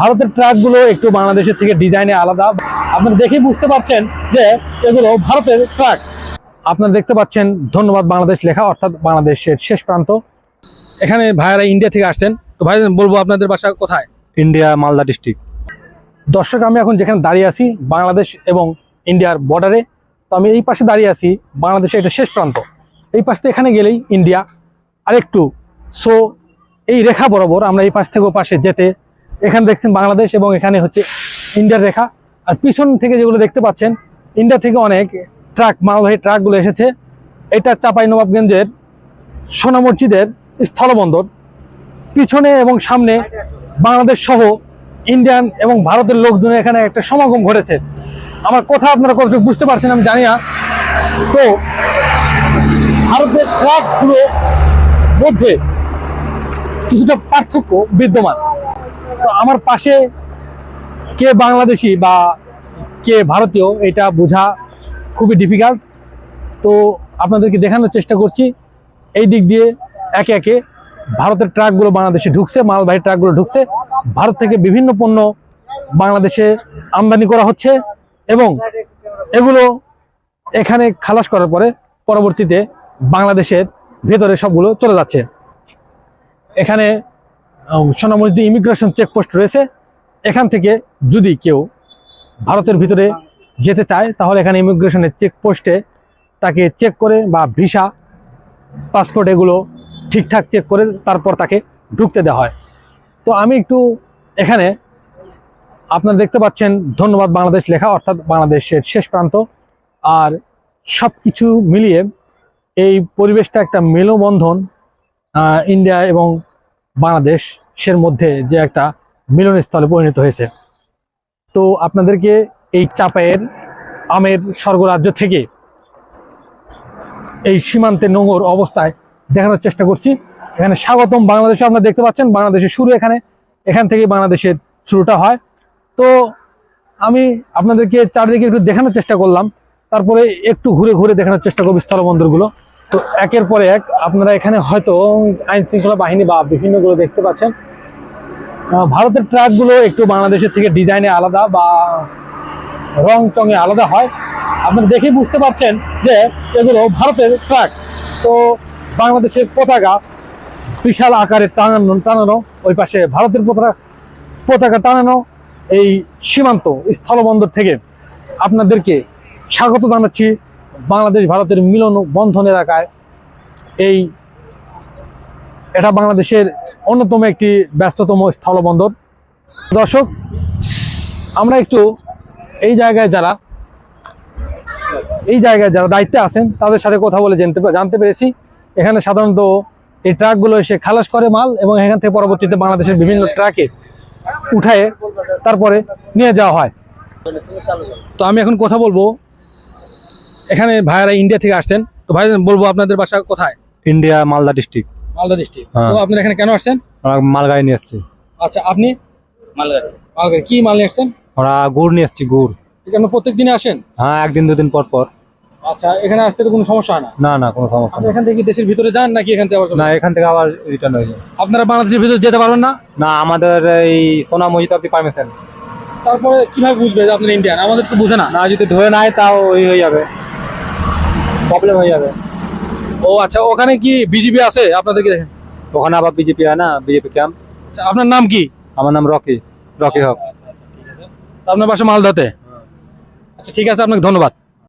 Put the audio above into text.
ভারতের ট্রাকগুলো একটু বাংলাদেশের থেকে ডিজাইনে আলাদা। আপনারা দেখেই বুঝতে পারছেন যে এগুলো ভারতের ট্রাক। আপনারা দেখতে পাচ্ছেন ধন্যবাদ বাংলাদেশ লেখা অর্থাৎ বাংলাদেশের শেষ প্রান্ত। এখানে ভাইয়ারা ইন্ডিয়া থেকে আসছেন। তো ভাই বলব আপনাদের বাসা কোথায়? ইন্ডিয়া মালদা ডিস্ট্রিক্ট দর্শক আমি এখন যেখানে দাঁড়িয়ে আছি বাংলাদেশ এবং ইন্ডিয়ার বর্ডারে তো আমি এই পাশে দাঁড়িয়ে আছি বাংলাদেশের এটা শেষ প্রান্ত। এই পাশটা এখানে গেলেই ইন্ডিয়া আরেকটু সো এই রেখা বরাবর আমরা এই পাশ থেকে ও পাশে যেতে এখানে দেখছেন বাংলাদেশ এবং এখানে হচ্ছে ইন্ডিয়ার রেখা। আর পিছন থেকে যেগুলো দেখতে পাচ্ছেন, ইন্ডিয়া থেকে অনেক ট্রাক, মালবাহী ট্রাকগুলো এসেছে। এটা চাপাই নবাবগঞ্জের সোনা মসজিদের স্থলবন্দর। পিছনে এবং সামনে বাংলাদেশ সহ ইন্ডিয়ান এবং ভারতের লোকজন এখানে একটা সমাগম ঘটেছে। আমার কথা আপনারা কতটুকু বুঝতে পারছেন আমি জানি না। তো, ভারতের ট্রাকগুলো মধ্যে কিছুটা পার্থক্য বিদ্যমান। তো আমার পাশে কে বাংলাদেশি বা কে ভারতীয়, এটা বোঝা খুবই ডিফিকাল্ট তো আপনাদেরকে দেখানোর চেষ্টা করছি। এই দিক দিয়ে একে একে ভারতের ট্রাকগুলো বাংলাদেশে ঢুকছে, মালবাহী ট্রাকগুলো ঢুকছে। ভারত থেকে বিভিন্ন পণ্য বাংলাদেশে আমদানি করা হচ্ছে এবং এগুলো এখানে খালাস করার পরে পরবর্তীতে বাংলাদেশের ভেতরে সবগুলো চলে যাচ্ছে। এখানে সোনামসজিদ ইমিগ্রেশন চেকপোস্ট রয়েছে, এখান থেকে যদি কেউ ভারতের ভিতরে যেতে চায়, তাহলে এখানে ইমিগ্রেশনের চেকপোস্টে তাকে চেক করে বা ভিসা পাসপোর্ট এগুলো ঠিকঠাক চেক করে তারপর তাকে ঢুকতে দেওয়া হয়। তো আমি একটু এখানে আপনারা দেখতে পাচ্ছেন, ধন্যবাদ বাংলাদেশ লেখা, অর্থাৎ বাংলাদেশের শেষ প্রান্ত। আর সব কিছু মিলিয়ে এই পরিবেশটা একটা মেলবন্ধন ইন্ডিয়া এবং বাংলাদেশের মধ্যে যে একটা মিলনস্থলে পরিণত হয়েছে। তো আপনাদেরকে এই চাপায়ের আমের স্বর্গরাজ্য থেকে এই সীমান্তে নোংর অবস্থায় দেখানোর চেষ্টা করছি। এখানে স্বাগতম বাংলাদেশে, আপনারা দেখতে পাচ্ছেন বাংলাদেশের শুরু এখানে, এখান থেকেই বাংলাদেশের শুরুটা হয়। তো আমি আপনাদেরকে চারিদিকে একটু দেখানোর চেষ্টা করলাম, তারপরে একটু ঘুরে ঘুরে দেখানোর চেষ্টা করব স্থলবন্দরগুলো। তো একের পরে এক আপনারা এখানে হয়তো আইন শৃঙ্খলা বাহিনী বা বিভিন্নগুলো দেখতে পাচ্ছেন। ভারতের ট্রাকগুলো একটু বাংলাদেশের থেকে ডিজাইনে আলাদা বা রং চঙে আলাদা হয়। আপনারা দেখেই বুঝতে পারছেন যে এগুলো ভারতের ট্রাক। তো বাংলাদেশের পতাকা বিশাল আকারে টানানো টানানো, ওই পাশে ভারতের পতাকা পতাকা টানানো এই সীমান্ত স্থলবন্দর থেকে আপনাদেরকে স্বাগত জানাচ্ছি। বাংলাদেশ ভারতের মিলন বন্ধন এলাকায় এই এটা বাংলাদেশের অন্যতম একটি ব্যস্ততম স্থলবন্দর। দর্শক, আমরা একটু এই জায়গায় যারা, এই জায়গায় যারা দায়িত্বে আছেন, তাদের সাথে কথা বলে জানতে জানতে পেরেছি। এখানে সাধারণত এই ট্রাকগুলো এসে খালাস করে মাল এবং এখান থেকে পরবর্তীতে বাংলাদেশের বিভিন্ন ট্রাকে উঠায় তারপরে নিয়ে যাওয়া হয়। তো আমি এখন কথা বলব এখানে ভাইয়ারা ইন্ডিয়া থেকে আসছেন। তো ভাই বলব আপনাদের বাসা কোথায়? India Malda district Malda district. তো আপনারা এখানে কেন আসছেন? মালগাড়ি নিয়ে আসছি। আচ্ছা আপনি? মালগাড়ি। মালগাড়ি। কি মাল নিয়ে আসছেন? আমরা গুড় নিয়ে আসছি গুড়। এখানে প্রত্যেক দিনে আসেন? হ্যাঁ একদিন দুদিন পর পর। আচ্ছা এখানে আসতে তো কোনো সমস্যা হয় না? না না কোনো সমস্যা আপনি এখান থেকে দেশের ভিতরে যান নাকি এখান থেকে আবার না এখান থেকে আবার রিটার্ন হয়ে যায় আপনারা বাংলাদেশের ভিতরে যেতে পারবেন না? না আমাদের এই সোনা মহিত অব্দি পারমিশন তারপরে কীভাবে বুঝবে যে আপনার ইন্ডিয়ান আমাদের তো বুঝে না। না যদি ধরে নেয় তাও ওই হয়ে যাবে। প্রবলেম হয়ে যাবে। ও আচ্ছা ওখানে কি বিজেপি আছে আপনাদেরকে? দেখেন ওখানে আবার বিজেপি হয় না? বিজেপি ক্যাম্প আচ্ছা, আপনার নাম কি? আমার নাম রকি রকি হক। আপনার বাসা মালদাতে? আচ্ছা ঠিক আছে আপনাকে ধন্যবাদ।